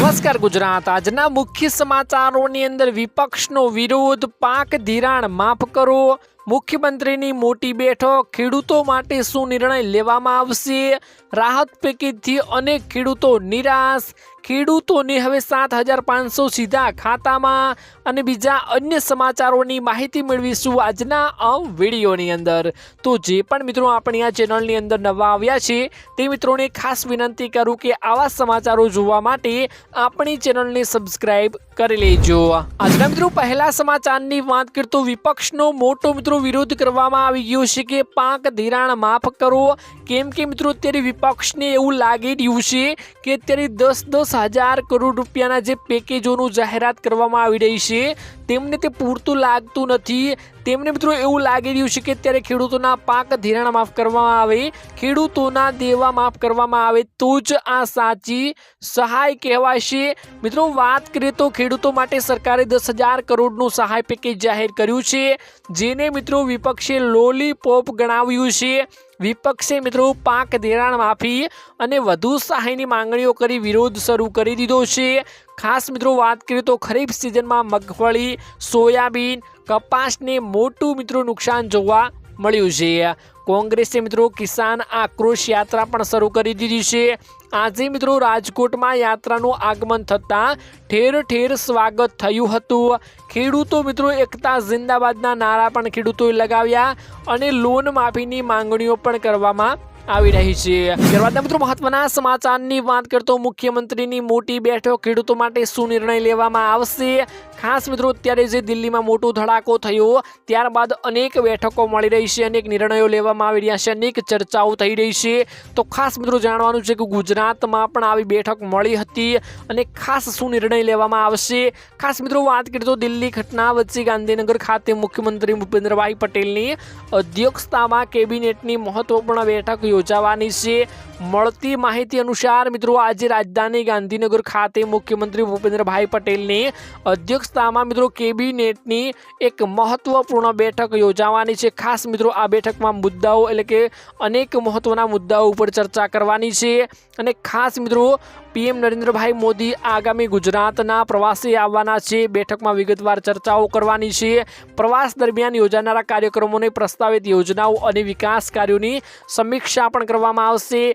નમસ્કાર ગુજરાત. આજના મુખ્ય સમાચારોની અંદર વિપક્ષનો વિરોધ, પાક ધિરાણ, માફ કરો. મુખ્યમંત્રીની મોટી બેઠક, ખેડૂતો માટે શું નિર્ણય લેવામાં આવશે? રાહત પેકેજથી અનેક ખેડૂતો નિરાશ. ખેડૂતોને હવે સાત હજાર પાંચસો સીધા ખાતામાં. અને બીજા અન્ય સમાચારોની માહિતી મેળવીશું આજના આ વિડીયોની અંદર. તો જે પણ મિત્રો આપણી આ ચેનલની અંદર નવા આવ્યા છે, તે મિત્રોને ખાસ વિનંતી કરું કે આવા સમાચારો જોવા માટે આપણી ચેનલને સબસ્ક્રાઇબ કરી લેજો આજના મિત્રો પહેલા સમાચારની વાત કરતો વિપક્ષનો મોટો મિત્રો વિરોધ કરવામાં આવી ગયો છે કે પાક ધિરાણ માફ કરો. કેમ કે મિત્રો, અત્યારે વિપક્ષને એવું લાગી રહ્યું છે કે અત્યારે દસ દસ હજાર કરોડ રૂપિયાના જે પેકેજોનું જાહેરાત કરવામાં આવી રહી છે, તેમને તે પૂરતું લાગતું નથી. તેમને મિત્રો એવું લાગી રહ્યું છે કે અત્યારે ખેડૂતોના પાક ધિરાણ માફ કરવામાં આવે, ખેડૂતોના દેવા માફ કરવામાં આવે, તો જ આ સાચી સહાય કહેવાશે મિત્રો, વાત કરીએ તો ખેડૂતો માટે સરકારે દસ હજાર કરોડનું સહાય પેકેજ જાહેર કર્યું છે, જેને મિત્રો વિપક્ષે લોલીપોપ ગણાવ્યું છે. વિપક્ષે મિત્રો પાક ધિરાણ માફી અને વધુ સહાયની માંગણીઓ કરી વિરોધ શરૂ કરી દીધો છે. ખાસ મિત્રો વાત કરીએ તો ખરીફ સિઝનમાં મગફળી, સોયાબીન, કપાસને મોટું મિત્રો નુકસાન જોવા મળ્યું છે. કોંગ્રેસે મિત્રો કિસાન આક્રોશ યાત્રા પણ શરૂ કરી દીધી છે. આજે મિત્રો રાજકોટમાં યાત્રાનું આગમન થતાં ઠેર ઠેર સ્વાગત થયું હતું. ખેડૂતો મિત્રો એકતા જિંદાબાદના નારા પણ ખેડૂતોએ લગાવ્યા અને લોન માફીની માંગણીઓ પણ કરવામાં આવી રહી છે. ત્યારબાદના મિત્રો મહત્વના સમાચારની વાત કરતો મુખ્યમંત્રીની મોટી બેઠક ખેડૂતો માટે શું નિર્ણય લેવામાં આવશે? ખાસ મિત્રો, અત્યારે જે દિલ્હીમાં મોટો ધડાકો થયો, ત્યારબાદ અનેક બેઠકો મળી રહી છે, અનેક નિર્ણયો લેવામાં આવી રહ્યા છે, અનેક ચર્ચાઓ થઈ રહી છે. તો ખાસ મિત્રો, જાણવાનું છે કે ગુજરાતમાં પણ આવી બેઠક મળી હતી અને ખાસ શું નિર્ણય લેવામાં આવશે? ખાસ મિત્રો, વાત કરીએ તો દિલ્હી ઘટના વચ્ચે ગાંધીનગર ખાતે મુખ્યમંત્રી ભૂપેન્દ્રભાઈ પટેલની અધ્યક્ષતામાં કેબિનેટની મહત્વપૂર્ણ બેઠક યોજાવાની છે. મળતી માહિતી અનુસાર મિત્રો, આજે રાજધાની ગાંધીનગર ખાતે મુખ્યમંત્રી ભૂપેન્દ્રભાઈ પટેલની અધ્યક્ષતામાં મિત્રો કેબિનેટની એક મહત્વપૂર્ણ બેઠક યોજાવાની છે. ખાસ મિત્રો, આ બેઠકમાં મુદ્દાઓ એટલે કે અનેક મહત્વના મુદ્દાઓ ઉપર ચર્ચા કરવાની છે અને ખાસ મિત્રો, પીએમ નરેન્દ્રભાઈ મોદી આગામી ગુજરાતના પ્રવાસે આવવાના છે. બેઠકમાં વિગતવાર ચર્ચાઓ કરવાની છે. પ્રવાસ દરમિયાન યોજાનારા કાર્યક્રમોની પ્રસ્તાવિત યોજનાઓ અને વિકાસ કાર્યોની સમીક્ષા પણ કરવામાં આવશે.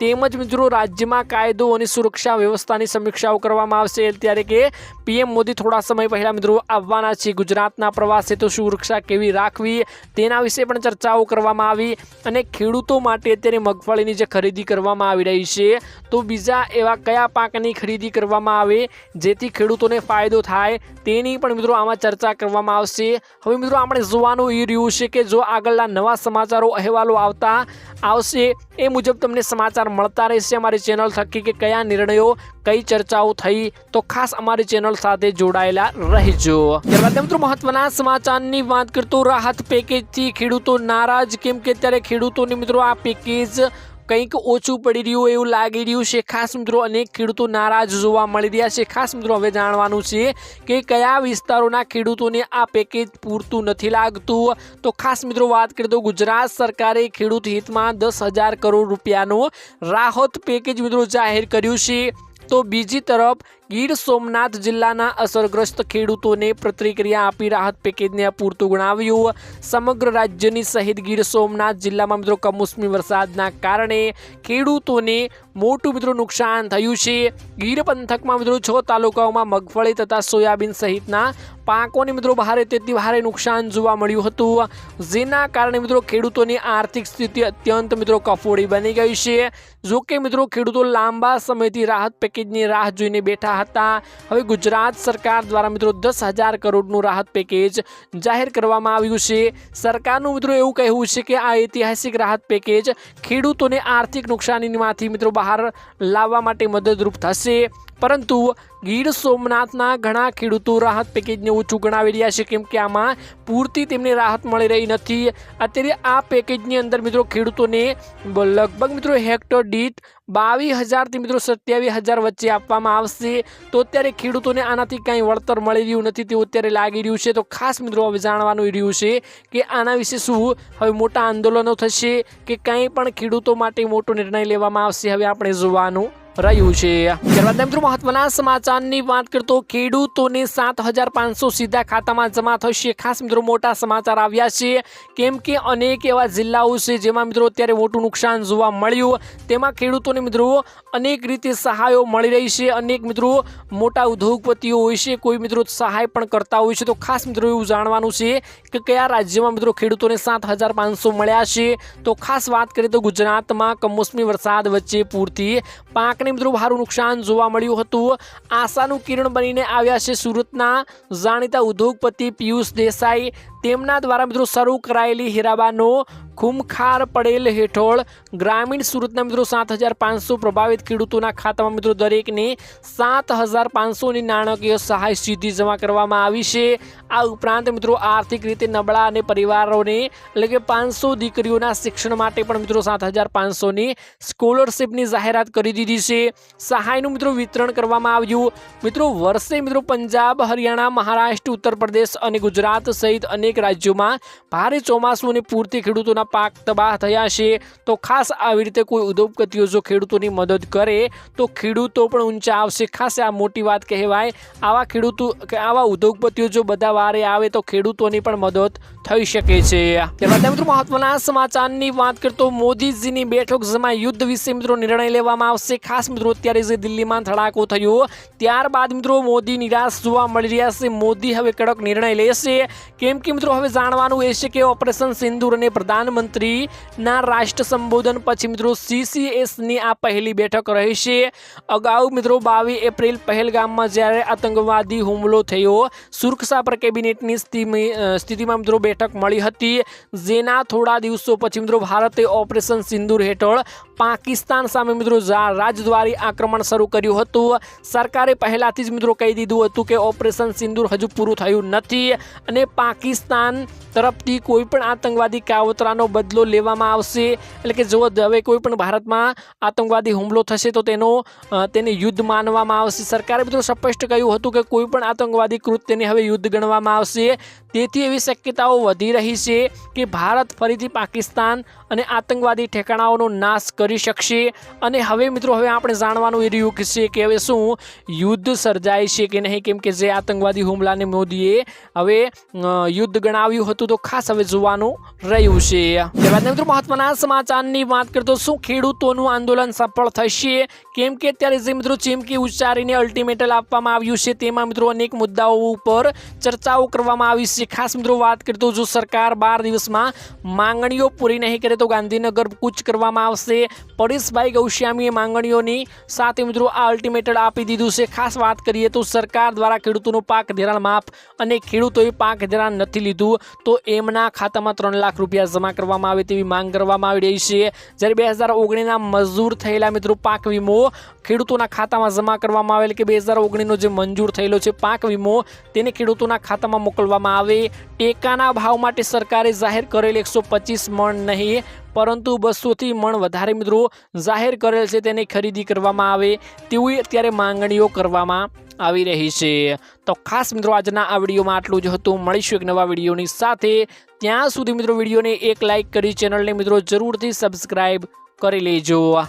તેમજ મિત્રો રાજ્યમાં કાયદો અને સુરક્ષા વ્યવસ્થાની સમીક્ષાઓ કરવામાં આવશે. ત્યારે કે પીએમ મોદી થોડા સમય પહેલાં મિત્રો આવવાના છે. ગુજરાતના પ્રવાસે તો સુરક્ષા કેવી રાખવી તેના વિશે પણ ચર્ચાઓ કરવામાં આવી અને ખેડૂતો માટે અત્યારે મગફળીની જે ખરીદી કરવામાં આવી રહી છે, તો બીજા એવા કયા પાકની ખરીદી કરવામાં આવે જેથી ખેડૂતોને ફાયદો થાય તેની પણ મિત્રો આમાં ચર્ચા કરવામાં આવશે. હવે મિત્રો આપણે જોવાનું એ રહ્યું છે કે જો આગળના નવા સમાચારો, અહેવાલો આવતા આવશે એ મુજબ તમને સમાચાર મળતા રહેશે અમારી ચેનલ થકી કે કયા નિર્ણયો, કઈ ચર્ચાઓ થઈ, તો ખાસ અમારી ચેનલ સાથે જોડાયેલા રહેજો. ત્યારબાદ મિત્રો, મહત્વના સમાચારની વાત કરતો રાહત પેકેજથી ખેડૂતો નારાજ. કેમ કે અત્યારે ખેડૂતોને મિત્રો આ પેકેજ કંઈક ઓછું પડી રહ્યું, એવું લાગી રહ્યું છે. ખાસ મિત્રો, અનેક ખેડૂતો નારાજ જોવા મળી રહ્યા છે. ખાસ મિત્રો, હવે જાણવાનું છે કે કયા વિસ્તારોના ખેડૂતોને આ પેકેજ પૂરતું નથી લાગતું. તો ખાસ મિત્રો, વાત કરીએ તો ગુજરાત સરકારે ખેડૂત હિતમાં દસ કરોડ રૂપિયાનું રાહત પેકેજ મિત્રો જાહેર કર્યું છે. તો બીજી તરફ ગીર સોમનાથ જિલ્લાના અસરગ્રસ્ત ખેડૂતોને પ્રતિક્રિયા આપી રાહત પેકેજને અપૂરતું ગણાવ્યું. સમગ્ર રાજ્યની સહિત ગીર સોમનાથ જિલ્લામાં મિત્રો કમોસમી વરસાદના કારણે ખેડૂતોને મોટું મિત્રો નુકસાન થયું છે. ગીર પંથકમાં મિત્રો છ તાલુકાઓમાં મગફળી તથા સોયાબીન સહિતના પાકોને મિત્રો ભારે તેથી ભારે નુકસાન જોવા મળ્યું હતું. જેના કારણે મિત્રો ખેડૂતોની આર્થિક સ્થિતિ અત્યંત મિત્રો કફોડી બની ગઈ છે. જોકે મિત્રો ખેડૂતો લાંબા સમયથી રાહત પેકેજની રાહ જોઈને બેઠા હતા. હવે ગુજરાત સરકાર દ્વારા મિત્રો દસ હજાર કરોડનું રાહત પેકેજ જાહેર કરવામાં આવ્યું છે. સરકારનું મિત્રો એવું કહેવું છે કે આ ઐતિહાસિક રાહત પેકેજ ખેડૂતોને આર્થિક નુકસાનીમાંથી મિત્રો બહાર લાવવા માટે મદદરૂપ થશે. પરંતુ ગીર સોમનાથના ઘણા ખેડૂતો રાહત પેકેજને ઓછું ગણાવી રહ્યા છે, કેમ કે આમાં પૂરતી તેમને રાહત મળી રહી નથી. અત્યારે આ પેકેજની અંદર મિત્રો ખેડૂતોને લગભગ મિત્રો હેક્ટર દીઠ બાવીસ હજારથી મિત્રો સત્યાવીસ હજાર વચ્ચે આપવામાં આવશે. તો અત્યારે ખેડૂતોને આનાથી કાંઈ વળતર મળી રહ્યું નથી તેવું અત્યારે લાગી રહ્યું છે. તો ખાસ મિત્રો હવે જાણવાનું રહ્યું છે કે આના વિશે શું હવે મોટા આંદોલનો થશે કે કંઈ પણ ખેડૂતો માટે મોટો નિર્ણય લેવામાં આવશે, હવે આપણે જોવાનું. રહ્યું છે. ત્યારબાદ મિત્રો મહત્વના સમાચારની વાત કરતો ખેડૂતોને સાત હજાર પાંચસો સીધા ખાતામાં જમા થશે. ખાસ મિત્રો મોટા સમાચાર આવ્યા છે કેમ કે અનેક એવા જિલ્લાઓ છે જેમાં મિત્રો અત્યારે મોટું નુકસાન જોવા મળ્યું. તેમાં ખેડૂતોને મિત્રો અનેક રીતે સહાયો મળી રહી છે. અનેક મિત્રો મોટા ઉદ્યોગપતિઓ હોય છે, કોઈ મિત્રો સહાય પણ કરતા હોય છે. તો ખાસ મિત્રો એવું જાણવાનું છે કે કયા રાજ્યમાં મિત્રો ખેડૂતોને સાત હજાર પાંચસો મળ્યા છે? તો ખાસ વાત કરીએ તો ગુજરાતમાં કમોસમી વરસાદ વચ્ચે પૂરથી પાકને મિત્રો ભારું નુકસાન જોવા મળ્યું હતું. આશાનું કિરણ બનીને આવ્યા છે સુરતના જાણીતા ઉદ્યોગપતિ પિયુષ દેસાઈ. તેમના દ્વારા મિત્રો શરૂ કરાયેલી હીરાબાનો ખૂમખાર પડેલ હેઠળ ગ્રામીણ સુરતના મિત્રો સાત હજાર પાંચસો પ્રભાવિત ખેડૂતોના ખાતામાં મિત્રો દરેકને સાત હજાર પાંચસોની નાણાકીય સહાય સીધી જમા કરવામાં આવી છે. આ ઉપરાંત મિત્રો આર્થિક રીતે નબળા અને પરિવારોને એટલે કે પાંચસો દીકરીઓના શિક્ષણ માટે પણ મિત્રો સાત હજાર પાંચસોની સ્કોલરશીપની જાહેરાત કરી દીધી છે. સહાયનું મિત્રો વિતરણ કરવામાં આવ્યું. મિત્રો, વર્ષે મિત્રો પંજાબ, હરિયાણા, મહારાષ્ટ્ર ઉત્તર પ્રદેશ અને ગુજરાત સહિત અનેક રાજ્યોમાં ભારે ચોમાસું અને પૂરથી ખેડૂતોના પાક તબાહ થયા છે. તો ખાસ આવી રીતે કોઈ ઉદ્યોગપતિઓ જો ખેડૂતોની મદદ કરે, તો ખેડૂતો પણ ઊંચા આવશે. ખાસ આ મોટી વાત કહેવાય, આવા ખેડૂતો આવા ઉદ્યોગપતિઓ જો બધા વારે આવે, તો ખેડૂતોની પણ મદદ થઈ શકે છે. ત્યારબાદ મિત્રો મહત્વના સમાચારની વાત કરતો મોદીજીની બેઠક જેમાં યુદ્ધ વિશે મિત્રો નિર્ણય લેવામાં આવશે. ખાસ મિત્રો અત્યારે જે દિલ્હીમાં ધડાકો થયો ત્યારબાદ મિત્રો મોદી નિરાશ જોવા મળી રહ્યા છે. મોદી હવે કડક નિર્ણય લેશે. કેમ કે મિત્રો હવે જાણવાનું એ છે કે ઓપરેશન સિંદૂર અને પ્રધાનમંત્રીના રાષ્ટ્ર સંબોધન પછી મિત્રો સીસીએસની આ પહેલી બેઠક રહેશે. અગાઉ મિત્રો બાવીસ એપ્રિલ પહેલગામમાં જ્યારે આતંકવાદી હુમલો થયો સુરક્ષા પર કેબિનેટની સ્થિતિ અ, સ્થિતિમાં મિત્રો બેઠક મળી હતી. જેના થોડા દિવસો પછી મિત્રો ભારતે ઓપરેશન સિંદૂર હેઠળ પાકિસ્તાન સામે મિત્રો જા- રાજદ્વારી આક્રમણ શરૂ કર્યું હતું. સરકારે પહેલાથી જ મિત્રો કહી દીધું હતું કે ઓપરેશન સિંદૂર હજુ પૂરું થયું નથી અને પાકિસ્તાન તરફથી કોઈ પણ આતંકવાદી કાવતરાનો બદલો લેવામાં આવશે. એટલે કે જો હવે કોઈ પણ ભારતમાં આતંકવાદી હુમલો થશે તો તેનો તેને યુદ્ધ માનવામાં આવશે. સરકારે મિત્રો સ્પષ્ટ કહ્યું હતું કે કોઈ પણ આતંકવાદી કૃત્યને હવે યુદ્ધ ગણવામાં આવશે. તેથી એવી શક્યતાઓ વધી રહી છે કે ભારત ફરીથી પાકિસ્તાન અને આતંકવાદી ઠેકાણાઓનો નાશ કરી શકશે. અને હવે મિત્રો, હવે આપણે જાણવાનું એ રહ્યું છે કે હવે શું યુદ્ધ સર્જાય છે કે નહીં? કેમ કે જે આતંકવાદી હુમલાને મોદીએ હવે યુદ્ધ ગણાવ્યું હતું તો ખાસ હવે જોવાનું રહ્યું છે. ત્યારબાદ મિત્રો મહત્વના સમાચારની વાત કરતો શું ખેડૂતોનું આંદોલન સફળ થશે? કેમ કે અત્યારે જે મિત્રો ચીમકી ઉચ્ચારીને અલ્ટિમેટલ આપવામાં આવ્યું છે, તેમાં મિત્રો અનેક મુદ્દાઓ ઉપર ચર્ચાઓ કરવામાં આવી છે. ખાસ મિત્રો વાત કરતો જો સરકાર બાર દિવસમાં માંગણીઓ પૂરી નહીં કરે તો ગાંધીનગર કૂચ કરવામાં આવશે. પરેશભાઈ ગૌશ્યામીએ માંગણીઓની સાથે મિત્રો આ અલ્ટિમેટલ આપી દીધું છે. ખાસ વાત કરીએ તો સરકાર દ્વારા ખેડૂતોનું પાક ધિરાણ માફ અને ખેડૂતોએ પાક ધિરાણ નથી લીધું, તો એમના ખાતામાં ત્રણ લાખ રૂપિયા જમા કરવામાં આવે તેવી માંગ કરવામાં આવી રહી છે. જ્યારે બે હજાર ઓગણીસના મંજૂર થયેલા મિત્રો, પાક વીમો ખેડૂતોના ખાતામાં જમા કરવામાં આવે કે બે હજાર ઓગણીસનો જે મંજૂર થયેલો છે, પાક વીમો તેને ખેડૂતોના ખાતામાં મોકલવામાં આવે. ટેકાના ભાવ માટે સરકારે જાહેર કરેલ એકસો પચીસ મણ નહીં પરંતુ બસોથી મણ વધારે મિત્રો જાહેર કરેલ છે તેની ખરીદી કરવામાં આવે તેવી અત્યારે માંગણીઓ કરવામાં આવી રહી છે. તો ખાસ મિત્રો આજના આ વિડીયોમાં આટલું જ હતું. મળીશું એક નવા વિડીયોની સાથે. ત્યાં સુધી મિત્રો વિડીયોને એક લાઇક કરી ચેનલને મિત્રો જરૂરથી સબસ્ક્રાઈબ કરી લેજો.